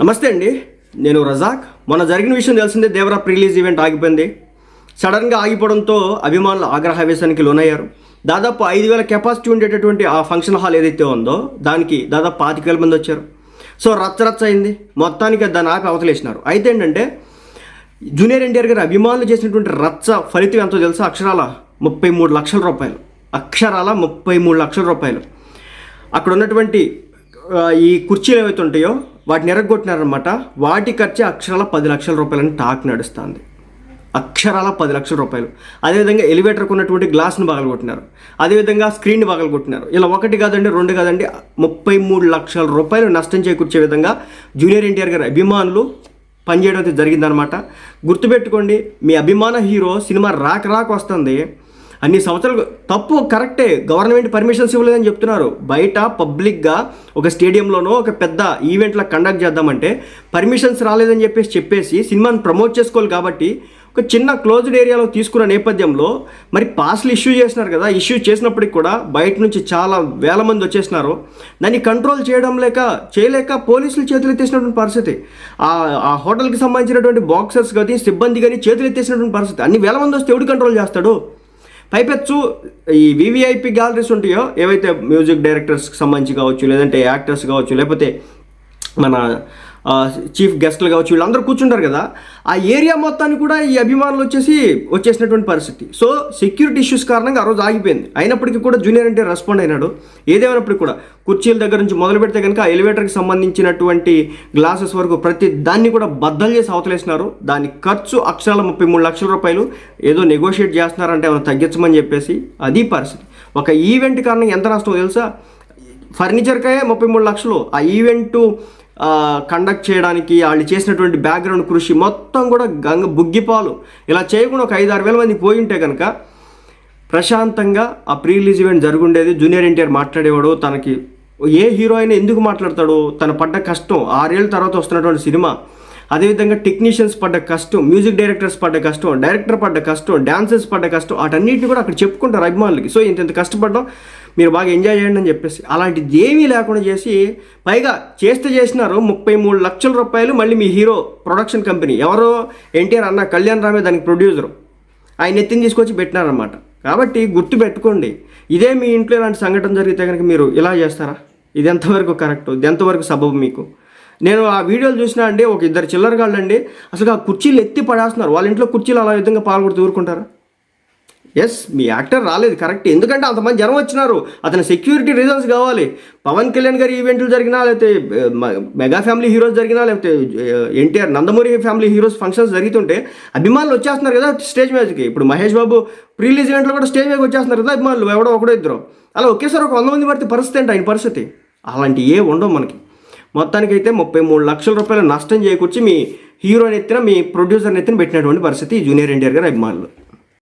నమస్తే అండి. నేను రజాక్. మొన్న జరిగిన విషయం తెలిసిందే దేవరా ప్రిలీజ్ ఈవెంట్ ఆగిపోయింది. సడన్గా ఆగిపోవడంతో అభిమానులు ఆగ్రహావేశానికి లోనయ్యారు. దాదాపు ఐదు వేల కెపాసిటీ ఉండేటటువంటి ఆ ఫంక్షన్ హాల్ ఏదైతే ఉందో దానికి దాదాపు పాతిక వేల మంది వచ్చారు. సో రచ్చ రచ్చ అయింది. మొత్తానికి దాన్ని ఆపి అవతలేసినారు. అయితే ఏంటంటే జూనియర్ ఎన్టీఆర్ గారి అభిమానులు చేసినటువంటి రచ్చ ఫలితం ఎంతో తెలుసా? అక్షరాల ముప్పై మూడు లక్షల రూపాయలు. అక్షరాల ముప్పై మూడు లక్షల రూపాయలు. అక్కడ ఉన్నటువంటి ఈ కుర్చీలు ఏవైతే ఉంటాయో వాటిని ఎరగొట్టినారనమాట వాటి ఖర్చు అక్షరాల పది లక్షల రూపాయలని టాక్ నడుస్తుంది. అక్షరాల పది లక్షల రూపాయలు. అదేవిధంగా ఎలివేటర్కు ఉన్నటువంటి గ్లాస్ని పగలగొట్టినారు. అదేవిధంగా స్క్రీన్ పగలగొట్టినారు. ఇలా ఒకటి కాదండి రెండు కాదండి ముప్పై మూడు లక్షల రూపాయలు నష్టం చేకూర్చే విధంగా జూనియర్ ఎన్టీఆర్ గారి అభిమానులు పనిచేయడం అయితే జరిగిందనమాట గుర్తుపెట్టుకోండి మీ అభిమాన హీరో సినిమా రాక రాక వస్తుంది. అన్ని సంవత్సరాలు తప్పు కరెక్టే. గవర్నమెంట్ పర్మిషన్స్ ఇవ్వలేదని చెప్తున్నారు. బయట పబ్లిక్గా ఒక స్టేడియంలోనో ఒక పెద్ద ఈవెంట్లో కండక్ట్ చేద్దామంటే పర్మిషన్స్ రాలేదని చెప్పేసి చెప్పేసి సినిమాని ప్రమోట్ చేసుకోవాలి కాబట్టి ఒక చిన్న క్లోజ్డ్ ఏరియాలో తీసుకున్న నేపథ్యంలో మరి పాస్లు ఇష్యూ చేసినారు కదా ఇష్యూ చేసినప్పటికి కూడా బయట నుంచి చాలా వేల మంది వచ్చేసినారు. దాన్ని కంట్రోల్ చేయడం లేక చేయలేక పోలీసులు చేతులు ఎత్తేసినటువంటి పరిస్థితి. ఆ ఆ హోటల్కి సంబంధించినటువంటి బాక్సర్స్ కానీ సిబ్బంది కానీ చేతులు ఎత్తేసినటువంటి పరిస్థితి. అన్ని వేల మంది వస్తే ఎవడు కంట్రోల్ చేస్తాడు? పైపెచ్చు ఈ వివిఐపి గ్యాలరీస్ ఉంటాయో ఏవైతే మ్యూజిక్ డైరెక్టర్స్కి సంబంధించి కావచ్చు లేదంటే యాక్టర్స్ కావచ్చు లేకపోతే మన చీఫ్ గెస్ట్లు కావచ్చు వీళ్ళందరూ కూర్చుంటారు కదా ఆ ఏరియా మొత్తాన్ని కూడా ఈ అభిమానులు వచ్చేసి వచ్చేసినటువంటి పరిస్థితి. సో సెక్యూరిటీ ఇష్యూస్ కారణంగా ఆ రోజు ఆగిపోయింది. అయినప్పటికీ కూడా జూనియర్ అంటే రెస్పాండ్ అయినాడు. ఏదేమైనప్పటికీ కూడా కుర్చీల దగ్గర నుంచి మొదలు పెడితే కనుక ఆ ఎలివేటర్కి సంబంధించినటువంటి గ్లాసెస్ వరకు ప్రతి దాన్ని కూడా బద్దలు చేసి అవతలేసినారు. దాని ఖర్చు అక్షరాల ముప్పై మూడు లక్షల రూపాయలు ఏదో నెగోషియేట్ చేస్తున్నారంటే ఏమైనా తగ్గించమని చెప్పేసి అది పరిస్థితి. ఒక ఈవెంట్ కారణంగా ఎంత నష్టమో తెలుసా? ఫర్నిచర్కే ముప్పై మూడు లక్షలు. ఆ ఈవెంట్ కండక్ట్ చేయడానికి వాళ్ళు చేసినటువంటి బ్యాక్గ్రౌండ్ కృషి మొత్తం కూడా గంగ బుగ్గిపాలు. ఇలా చేయకుండా ఒక ఐదు ఆరు వేల మంది పోయి ఉంటే కనుక ప్రశాంతంగా ఆ ప్రీ రిలీజ్ ఈవెంట్ జరుగుండేది జూనియర్ ఎన్టీఆర్ మాట్లాడేవాడు తనకి ఏ హీరో అయినా ఎందుకు మాట్లాడతాడు? తన పడ్డ కష్టం. ఆరేళ్ళ తర్వాత వస్తున్నటువంటి సినిమా. అదేవిధంగా టెక్నీషియన్స్ పడ్డ కష్టం మ్యూజిక్ డైరెక్టర్స్ పడ్డ కష్టం డైరెక్టర్ పడ్డ కష్టం డాన్సర్స్ పడ్డ కష్టం వాటన్నిటిని కూడా అక్కడ చెప్పుకుంటారు అభిమానులకి. సో ఇంత ఇంత కష్టపడ్డాం మీరు బాగా ఎంజాయ్ చేయండి అని చెప్పేసి. అలాంటిది ఏమీ లేకుండా చేసి పైగా చేస్తే చేసినారు ముప్పై మూడు లక్షల రూపాయలు మళ్ళీ మీ హీరో ప్రొడక్షన్ కంపెనీ ఎవరో ఎన్టీఆర్ అన్న కళ్యాణ్ రామే దానికి ప్రొడ్యూసరు ఆయన ఎత్తిని తీసుకొచ్చి పెట్టినారనమాట కాబట్టి గుర్తు పెట్టుకోండి ఇదే మీ ఇంట్లో ఇలాంటి సంఘటన జరిగితే కనుక మీరు ఇలా చేస్తారా? ఇది ఎంతవరకు కరెక్ట్ ఇది ఎంతవరకు సబబు మీకు? నేను ఆ వీడియోలు చూసినా అండి ఒక ఇద్దరు చిల్లరగాళ్ళు అండి అసలు ఆ కుర్చీలు ఎత్తి పడేస్తున్నారు. వాళ్ళ ఇంట్లో కుర్చీలు అలా విధంగా పాల్గొడుతూ ఊరుకుంటారా? ఎస్ మీ యాక్టర్ రాలేదు కరెక్ట్. ఎందుకంటే అంతమంది జనం వచ్చినారు. అతని సెక్యూరిటీ రీజన్స్ కావాలి. పవన్ కళ్యాణ్ గారి ఈవెంట్లు జరిగినా లేకపోతే మెగా ఫ్యామిలీ హీరోస్ జరిగినా లేకపోతే NTR Nandamuri family heroes functions జరుగుతుంటే అభిమానులు వచ్చేస్తున్నారు కదా స్టేజ్ మీదకి ఇప్పుడు మహేష్ బాబు ప్రీలీజ్ ఈవెంట్లో కూడా స్టేజ్ మీదకి వచ్చేస్తున్నారు కదా అభిమానులు ఎవడో ఒకడో ఇద్దరు. అలా ఒకేసారి ఒక వంద మంది పడితే పరిస్థితి ఏంటి? ఆయన పరిస్థితి? అలాంటి ఏ ఉండవు మనకి. మొత్తానికి అయితే ముప్పై మూడు లక్షల రూపాయల నష్టం చేకూర్చి మీ హీరోని ఎత్తిన మీ ప్రొడ్యూసర్ని ఎత్తిన పెట్టినటువంటి పరిస్థితి జూనియర్ ఎన్టీఆర్ గారి అభిమానులు.